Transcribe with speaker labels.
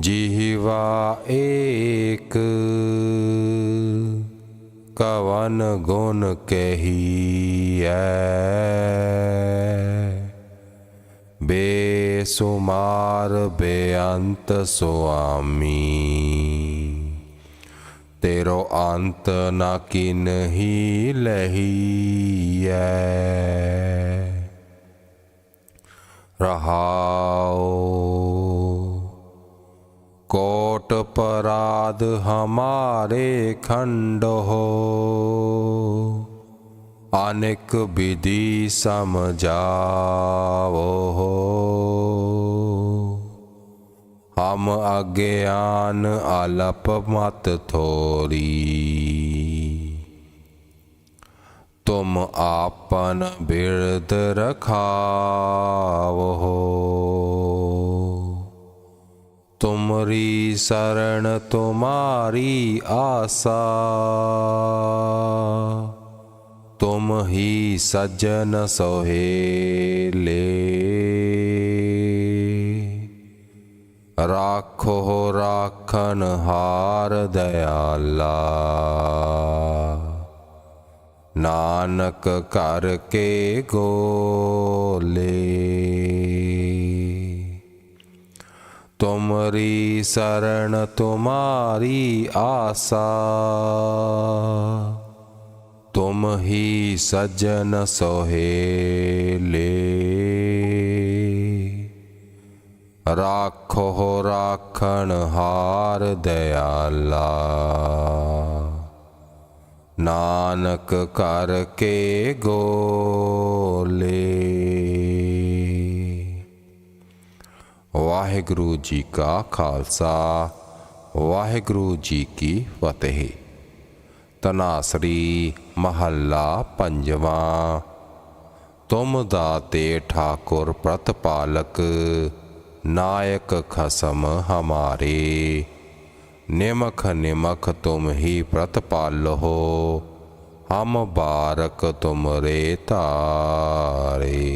Speaker 1: ਜੀਵਾ ਏਕ ਕਵਨ ਗੁਣ ਕਹੀਐ। ਬੇਸੁਮਾਰ ਬੇਅੰਤ ਸੁਆਮੀ ਤੇਰੋ ਅੰਤ ਨਾ ਕਿਨਹੀ ਲਹੀਐ। ਰਹਾਉ ਕੋਟ ਪਰਾਧ ਹਮਾਰੇ ਖੰਡ ਹੋ। ਅਨੇਕ ਵਿਧੀ ਸਮਝਾਵੋ ਹਮ ਅਗਿਆਨ ਅਲਪ ਮਤ ਥੋਰੀ। ਤੁਮ ਆਪਨ ਬਿਰਦ ਰਖਾਵੋ ਤੁਮਰੀ ਸਰਣ ਤੁਮਾਰੀ ਆਸਾ। ਤੁਮ ਹੀ ਸਜਨ ਸੋਹੇਲੇ ਰਾਖੋ ਰਾਖਨ ਹਾਰ ਦਇਆਲਾ ਨਾਨਕ ਕਰ ਕੇ ਗੋਲੇ। ਤੁਮਰੀ ਸਰਣ ਤੁਮਾਰੀ ਆਸਾ। ਤੁਮ ਹੀ ਸਜਨ ਸੋਹੇਲੇ। ਰਾਖੋ ਰਾਖਣ ਹਾਰ ਦਿਆਲਾ। ਨਾਨਕ ਕਰਕੇ ਗੋਲੇ। ਵਾਹਿਗੁਰੂ ਜੀ ਕਾ ਖਾਲਸਾ, ਵਾਹਿਗੁਰੂ ਜੀ ਕੀ ਫਤਿਹ। ਤਨਾਸਰੀ ਮਹੱਲਾ ਪੰਜਵਾਂ, ਤੁਮ ਦਾਤੇ ਠਾਕੁਰ ਪ੍ਰਤਪਾਲਕ, ਨਾਇਕ ਖਸਮ ਹਮਾਰੇ। ਨਿਮਖ ਨਿਮਖ ਤੁਮ ਹੀ ਪ੍ਰਤਪਾਲੋ ਹਮ ਬਾਰਕ ਤੁਮਰੇ ਤਾਰੇ